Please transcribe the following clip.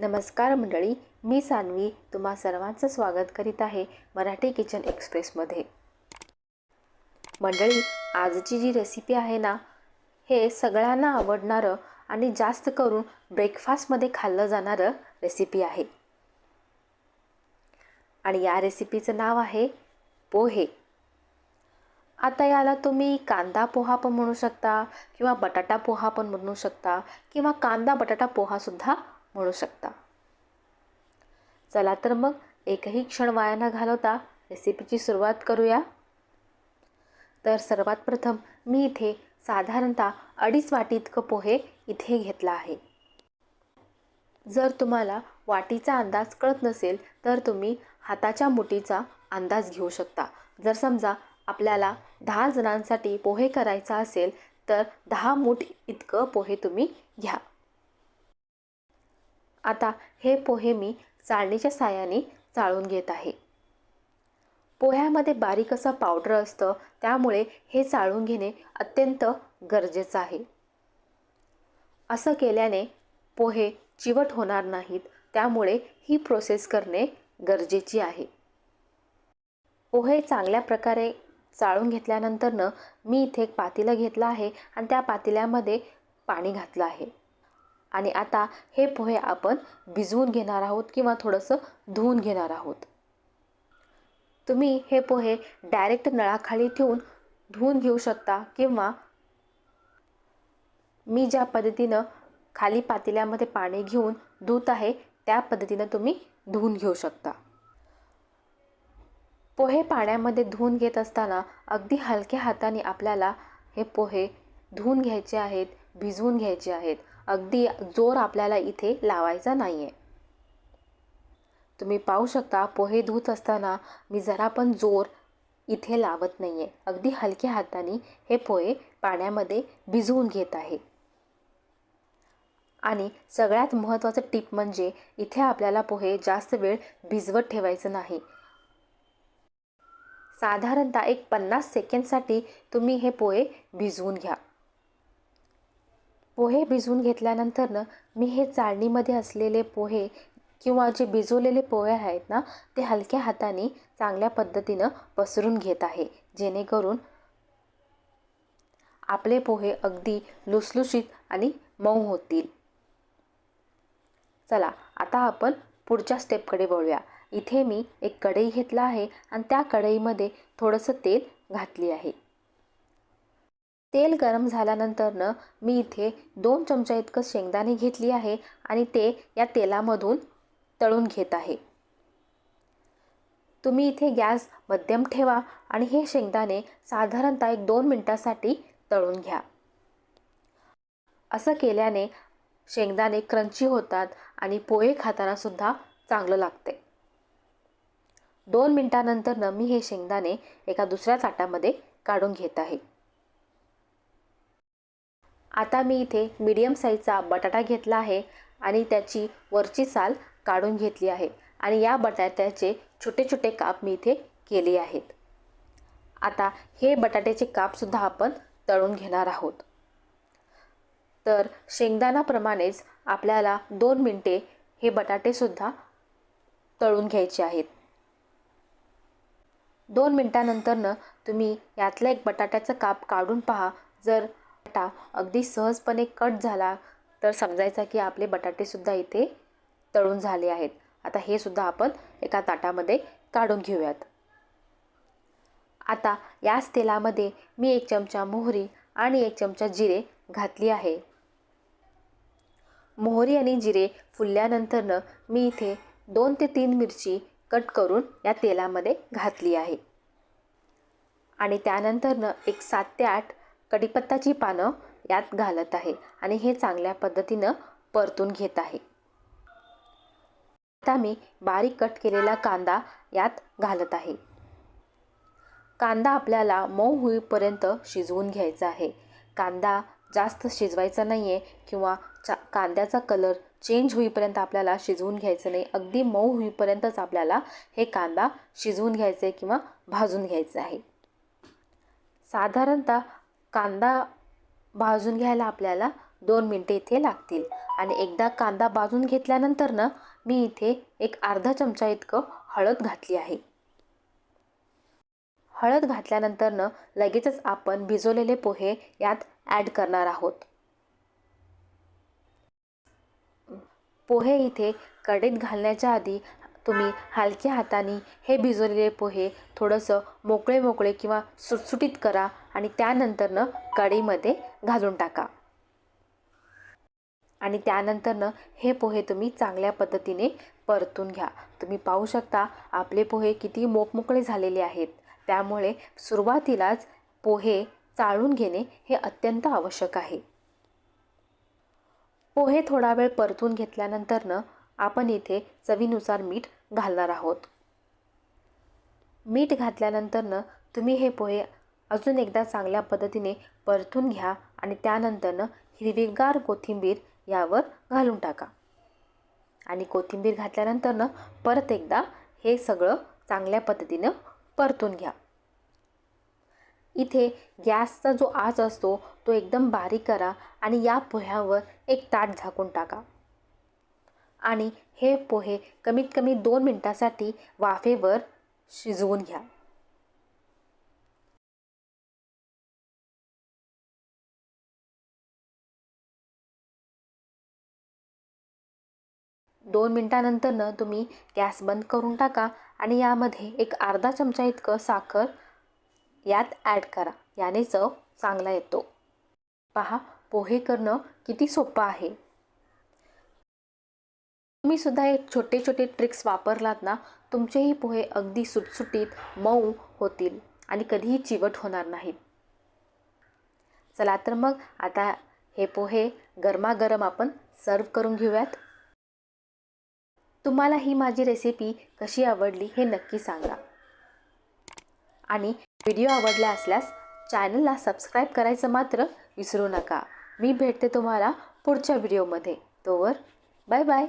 नमस्कार मंडळी मी सान्वी तुम्हा सर्वांचं स्वागत करीत आहे मराठी किचन एक्सप्रेसमध्ये. मंडळी आजची जी रेसिपी आहे ना हे सगळ्यांना आवडणारं आणि जास्त करून ब्रेकफास्टमध्ये खाल्लं जाणारं रेसिपी आहे. आणि या रेसिपीचं नाव आहे पोहे. आता याला तुम्ही कांदा पोहा पण म्हणू शकता किंवा बटाटा पोहा पण म्हणू शकता किंवा कांदा बटाटा पोहासुद्धा म्हणू शकता. चला तर मग एकही क्षण वाया न घालवता रेसिपीची सुरुवात करूया. तर सर्वात प्रथम मी इथे साधारणतः अडीच वाटी इतकं पोहे इथे घेतला आहे. जर तुम्हाला वाटीचा अंदाज कळत नसेल तर तुम्ही हाताच्या मुठीचा अंदाज घेऊ शकता. जर समजा आपल्याला दहा जणांसाठी पोहे करायचा असेल तर दहा मूठ इतकं पोहे तुम्ही घ्या. आता हे पोहे मी चाळणीच्या साहाय्याने चाळून घेत आहे. पोह्यामध्ये बारीक असं पावडर असतं त्यामुळे हे चाळून घेणे अत्यंत गरजेचं आहे. असं केल्याने पोहे चिवट होणार नाहीत त्यामुळे ही प्रोसेस करणे गरजेची आहे. पोहे चांगल्या प्रकारे चाळून घेतल्यानंतरनं मी इथे एक पातेलं घेतलं आहे आणि त्या पातेल्यामध्ये पाणी घातलं आहे. आणि आता हे पोहे आपण भिजवून घेणार आहोत किंवा थोडंसं धुवून घेणार आहोत. तुम्ही हे पोहे डायरेक्ट नळाखाली ठेवून धुवून घेऊ शकता किंवा मी ज्या पद्धतीनं खाली पातेल्यामध्ये पाणी घेऊन धुत आहे त्या पद्धतीनं तुम्ही धुवून घेऊ शकता. पोहे पाण्यामध्ये धुवून घेत असताना अगदी हलक्या हाताने आपल्याला हे पोहे धुवून घ्यायचे आहेत भिजवून घ्यायचे आहेत. अगदी जोर आपल्याला इथे लावायचा नाही आहे तुम्ही पाहू शकता पोहे धुत असताना मी जरा पण जोर इथे लावत नाही आहे अगदी हलक्या हाताने हे पोहे पाण्यामध्ये भिजवून घेत आहे. आणि सगळ्यात महत्त्वाचं टीप म्हणजे इथे आपल्याला पोहे जास्त वेळ भिजवत ठेवायचं नाही. साधारणतः एक पन्नास सेकंडसाठी तुम्ही हे पोहे भिजवून घ्या. पोहे भिजवून घेतल्यानंतरनं मी हे चाळणीमध्ये असलेले पोहे किंवा जे भिजवलेले पोहे आहेत ना ते हलक्या हाताने चांगल्या पद्धतीनं पसरून घेत आहे. जेणेकरून आपले पोहे अगदी लुसलुशीत आणि मऊ होतील. चला आता आपण पुढच्या स्टेपकडे वळूया. इथे मी एक कढई घेतला आहे आणि त्या कढईमध्ये थोडंसं तेल घातली आहे. तेल गरम झाल्यानंतरनं मी इथे दोन चमचा इतकं शेंगदाणे घेतली आहे आणि ते या तेलामधून तळून घेत आहे. तुम्ही इथे गॅस मध्यम ठेवा आणि हे शेंगदाणे साधारणतः एक दोन मिनटासाठी तळून घ्या. असं केल्याने शेंगदाणे क्रंची होतात आणि पोहे खाताना सुद्धा चांगलं लागते. दोन मिनटानंतरनं मी हे शेंगदाणे एका दुसऱ्या ताटामध्ये काढून घेत आहे. आता मी इथे मीडियम साईजचा बटाटा घेतला आहे आणि त्याची वरची साल काढून घेतली आहे. आणि या बटाट्याचे छोटे छोटे काप मी इथे केले आहेत. आता हे बटाट्याचे कापसुद्धा आपण तळून घेणार आहोत. तर शेंगदाणाप्रमाणेच आपल्याला दोन मिनटे हे बटाटेसुद्धा तळून घ्यायचे आहेत. दोन मिनटानंतरनं तुम्ही यातला एक बटाट्याचा काप काढून पहा. जर बटाटा अगदी सहजपणे कट झाला तर समजायचा की आपले बटाटेसुद्धा इथे तळून झाले आहेत. आता हे सुद्धा आपण एका ताटामध्ये काढून घेऊयात. आता याच तेलामध्ये मी एक चमचा मोहरी आणि एक चमचा जिरे घातली आहे. मोहरी आणि जिरे फुलल्यानंतरनं मी इथे दोन ते तीन मिरची कट करून या तेलामध्ये घातली आहे. आणि त्यानंतरनं एक सात ते आठ कढीपत्ताची पानं यात घालत आहे आणि हे चांगल्या पद्धतीनं परतून घेत आहे. आता मी बारीक कट केलेला कांदा यात घालत आहे. कांदा आपल्याला मऊ होईपर्यंत शिजवून घ्यायचा आहे. कांदा जास्त शिजवायचा नाही आहे किंवा चा कांद्याचा कलर चेंज होईपर्यंत आपल्याला शिजवून घ्यायचं नाही. अगदी मऊ होईपर्यंतच आपल्याला हे कांदा शिजवून घ्यायचं आहे किंवा भाजून घ्यायचं आहे. साधारणतः कांदा भाजून घ्यायला आपल्याला दोन मिनटे इथे लागतील. आणि एकदा कांदा भाजून घेतल्यानंतर ना मी इथे एक अर्धा चमचा इतकं हळद घातली आहे. हळद घातल्यानंतर न लगेचच आपण भिजवलेले पोहे यात ॲड करणार आहोत. पोहे इथे कढईत घालण्याच्या आधी तुम्ही हलक्या हाताने हे भिजवलेले पोहे थोडंसं मोकळे मोकळे किंवा सुटसुटीत करा. आणि त्यानंतरनं कढईमध्ये घालून टाका. आणि त्यानंतरनं हे पोहे तुम्ही चांगल्या पद्धतीने परतून घ्या. तुम्ही पाहू शकता आपले पोहे किती मोकमोकळे झालेले आहेत. त्यामुळे सुरुवातीलाच पोहे चाळून घेणे हे अत्यंत आवश्यक आहे. पोहे थोडा वेळ परतून घेतल्यानंतरनं आपण इथे चवीनुसार मीठ घालणार आहोत. मीठ घातल्यानंतरनं तुम्ही हे पोहे अजून एकदा चांगल्या पद्धतीने परतून घ्या आणि त्यानंतरनं हिरवीगार कोथिंबीर यावर घालून टाका. आणि कोथिंबीर घातल्यानंतरनं परत एकदा हे सगळं चांगल्या पद्धतीनं परतून घ्या. इथे गॅसचा जो आच असतो तो एकदम बारीक करा आणि या पोह्यावर एक ताट झाकून टाका. आणि हे पोहे कमीत कमी दोन मिनटासाठी वाफेवर शिजवून घ्या. दोन मिनटानंतरनं तुम्ही गॅस बंद करून टाका आणि यामध्ये एक अर्धा चमचा इतकं साखर यात ॲड करा. याने चव चांगला येतो. पहा पोहे करणं किती सोपं आहे. तुम्ही सुद्धा हे छोटे छोटे ट्रिक्स वापरलात ना तुमचेही पोहे अगदी सुटसुटीत मऊ होतील आणि कधीही चिवट होणार नाहीत. चला तर मग आता हे पोहे गरमागरम आपण सर्व करून घेऊयात. तुम्हाला ही माझी रेसिपी कशी आवडली हे नक्की सांगा. आणि व्हिडिओ आवडला असल्यास चॅनलला सबस्क्राईब करायचं मात्र विसरू नका. मी भेटते तुम्हाला पुढच्या व्हिडिओमध्ये तोवर बाय बाय